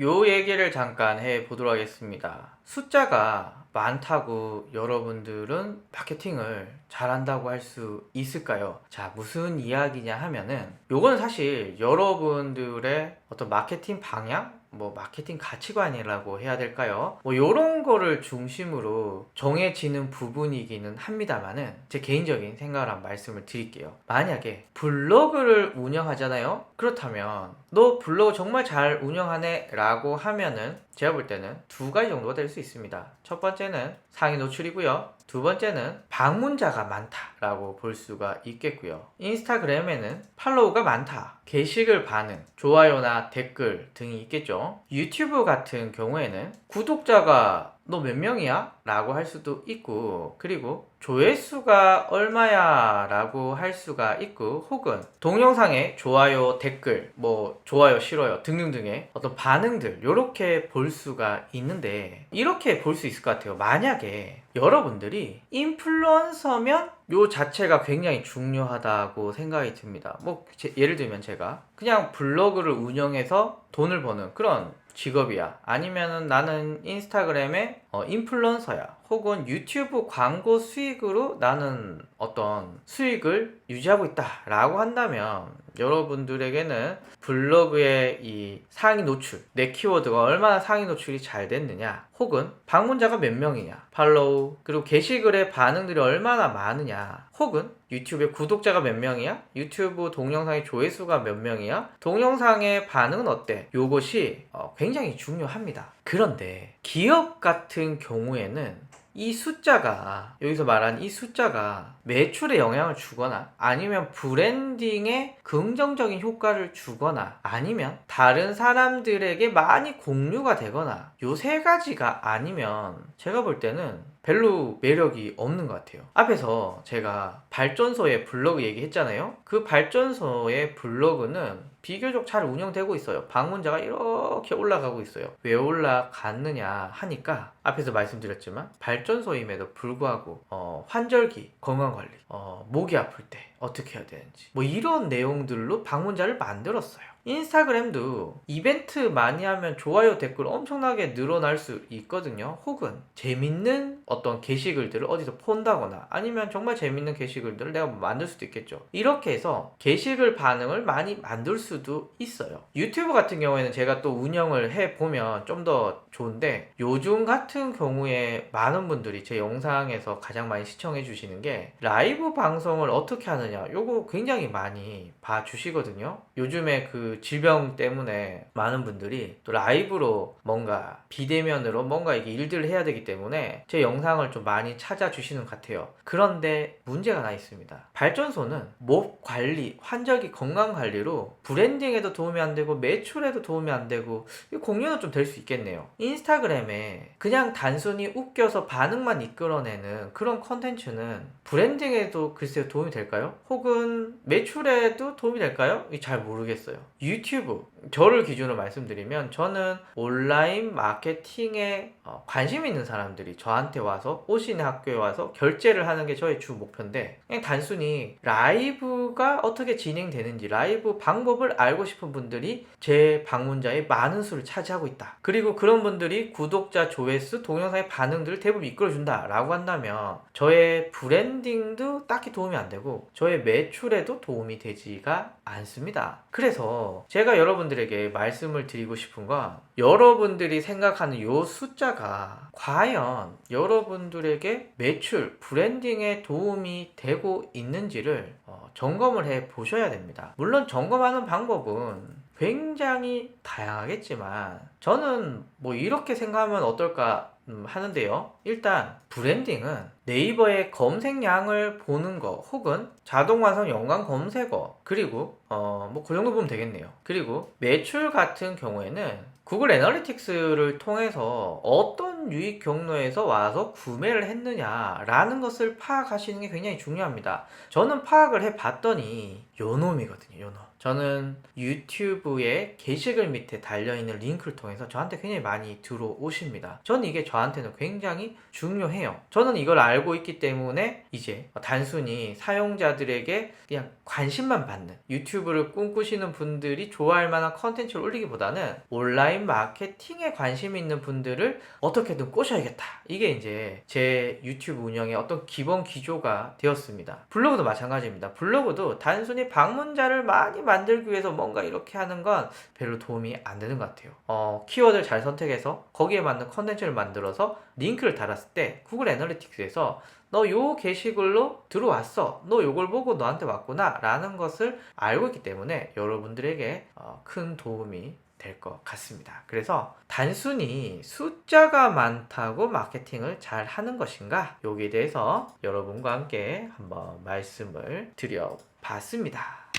요 얘기를 잠깐 해 보도록 하겠습니다. 숫자가 많다고 여러분들은 마케팅을 잘한다고 할 수 있을까요? 자, 무슨 이야기냐 하면은 요건 사실 여러분들의 어떤 마케팅 방향? 뭐 마케팅 가치관이라고 해야 될까요? 뭐 요런 거를 중심으로 정해지는 부분이기는 합니다만은 제 개인적인 생각을 한 말씀을 드릴게요. 만약에 블로그를 운영하잖아요. 그렇다면 너 블로그 정말 잘 운영하네 라고 하면은 제가 볼 때는 두 가지 정도가 될 수 있습니다. 첫 번째는 상위 노출이고요. 두 번째는 방문자가 많다라고 볼 수가 있겠고요. 인스타그램에는 팔로우가 많다, 게시글 반응, 좋아요나 댓글 등이 있겠죠. 유튜브 같은 경우에는 구독자가 너 몇 명이야? 라고 할 수도 있고 그리고 조회수가 얼마야? 라고 할 수가 있고 혹은 동영상에 좋아요, 댓글, 뭐 좋아요, 싫어요 등등등의 어떤 반응들 이렇게 볼 수가 있는데 이렇게 볼 수 있을 것 같아요. 만약에 여러분들이 인플루언서면 요 자체가 굉장히 중요하다고 생각이 듭니다. 뭐 제- 예를 들면 제가 그냥 블로그를 운영해서 돈을 버는 그런 직업이야. 아니면은 나는 인스타그램에 어, 인플루언서야. 혹은 유튜브 광고 수익으로 나는 어떤 수익을 유지하고 있다 라고 한다면 여러분들에게는 블로그의 이 상위 노출, 내 키워드가 얼마나 상위 노출이 잘 됐느냐, 혹은 방문자가 몇 명이냐, 팔로우, 그리고 게시글의 반응들이 얼마나 많으냐, 혹은 유튜브에 구독자가 몇 명이야? 유튜브 동영상의 조회수가 몇 명이야? 동영상의 반응은 어때? 요것이 어, 굉장히 중요합니다. 그런데 기업 같은 경우에는 이 숫자가 여기서 말한 이 숫자가 매출에 영향을 주거나 아니면 브랜딩에 긍정적인 효과를 주거나 아니면 다른 사람들에게 많이 공유가 되거나 요 세 가지가 아니면 제가 볼 때는 별로 매력이 없는 것 같아요. 앞에서 제가 발전소의 블로그 얘기했잖아요. 그 발전소의 블로그는 비교적 잘 운영되고 있어요. 방문자가 이렇게 올라가고 있어요. 왜 올라갔느냐 하니까 앞에서 말씀드렸지만 발전소임에도 불구하고 어, 환절기 건강관리, 어, 목이 아플 때 어떻게 해야 되는지 뭐 이런 내용들로 방문자를 만들었어요. 인스타그램도 이벤트 많이 하면 좋아요 댓글 엄청나게 늘어날 수 있거든요. 혹은 재밌는 어떤 게시글들을 어디서 폰다거나 아니면 정말 재밌는 게시글들을 내가 만들 수도 있겠죠. 이렇게 해서 게시글 반응을 많이 만들 수도 있어요. 유튜브 같은 경우에는 제가 또 운영을 해 보면 좀 더 좋은데 요즘 같은 경우에 많은 분들이 제 영상에서 가장 많이 시청해 주시는 게 라이브 방송을 어떻게 하느냐 요거 굉장히 많이 봐 주시거든요. 요즘에 그 질병 때문에 많은 분들이 또 라이브로 뭔가 비대면으로 뭔가 이게 일들을 해야 되기 때문에 제 영상을 좀 많이 찾아주시는 것 같아요. 그런데 문제가 하나 있습니다. 발전소는 목 관리, 환절기 건강 관리로 브랜딩에도 도움이 안 되고 매출에도 도움이 안 되고 이 공유는 좀 될 수 있겠네요. 인스타그램에 그냥 단순히 웃겨서 반응만 이끌어내는 그런 컨텐츠는 브랜딩에도 글쎄요 도움이 될까요? 혹은 매출에도 도움이 될까요? 이잘 모르겠어요. 유튜브 저를 기준으로 말씀드리면 저는 온라인 마케팅에 어, 관심 있는 사람들이 저한테 와서 오시는 학교에 와서 결제를 하는 게 저의 주 목표인데 그냥 단순히 라이브가 어떻게 진행되는지 라이브 방법을 알고 싶은 분들이 제 방문자의 많은 수를 차지하고 있다. 그리고 그런 분들이 구독자 조회수 동영상의 반응들을 대부분 이끌어준다 라고 한다면 저의 브랜딩도 딱히 도움이 안 되고 저의 매출에도 도움이 되지가 않습니다. 그래서 제가 여러분들에게 말씀을 드리고 싶은 건 여러분들이 생각하는 요 숫자가 과연 여러분들에게 매출, 브랜딩에 도움이 되고 있는지를 어, 점검을 해 보셔야 됩니다. 물론 점검하는 방법은 굉장히 다양하겠지만 저는 뭐 이렇게 생각하면 어떨까 음, 하는데요. 일단 브랜딩은 네이버의 검색량을 보는 거 혹은 자동 완성 연관 검색어 그리고 어 뭐 그 정도 보면 되겠네요. 그리고 매출 같은 경우에는 구글 애널리틱스를 통해서 어떤 유익 경로에서 와서 구매를 했느냐라는 것을 파악하시는 게 굉장히 중요합니다. 저는 파악을 해 봤더니 요놈이거든요, 요놈. 저는 유튜브에 게시글 밑에 달려있는 링크를 통해서 저한테 굉장히 많이 들어오십니다. 저는 이게 저한테는 굉장히 중요해요. 저는 이걸 알고 있기 때문에 이제 단순히 사용자들에게 그냥 관심만 받는 유튜브를 꿈꾸시는 분들이 좋아할 만한 컨텐츠를 올리기보다는 온라인 마케팅에 관심 있는 분들을 어떻게 든 꼬셔야겠다. 이게 이제 제 유튜브 운영의 어떤 기본 기조가 되었습니다. 블로그도 마찬가지입니다. 블로그도 단순히 방문자를 많이 만들기 위해서 뭔가 이렇게 하는 건 별로 도움이 안 되는 것 같아요. 어, 키워드를 잘 선택해서 거기에 맞는 컨텐츠를 만들어서 링크를 달았을 때 구글 애널리틱스에서 너 요 게시글로 들어왔어. 너 요걸 보고 너한테 왔구나. 라는 것을 알고 있기 때문에 여러분들에게 어, 큰 도움이 될 것 같습니다. 그래서 단순히 숫자가 많다고 마케팅을 잘 하는 것인가? 여기에 대해서 여러분과 함께 한번 말씀을 드려 봤습니다.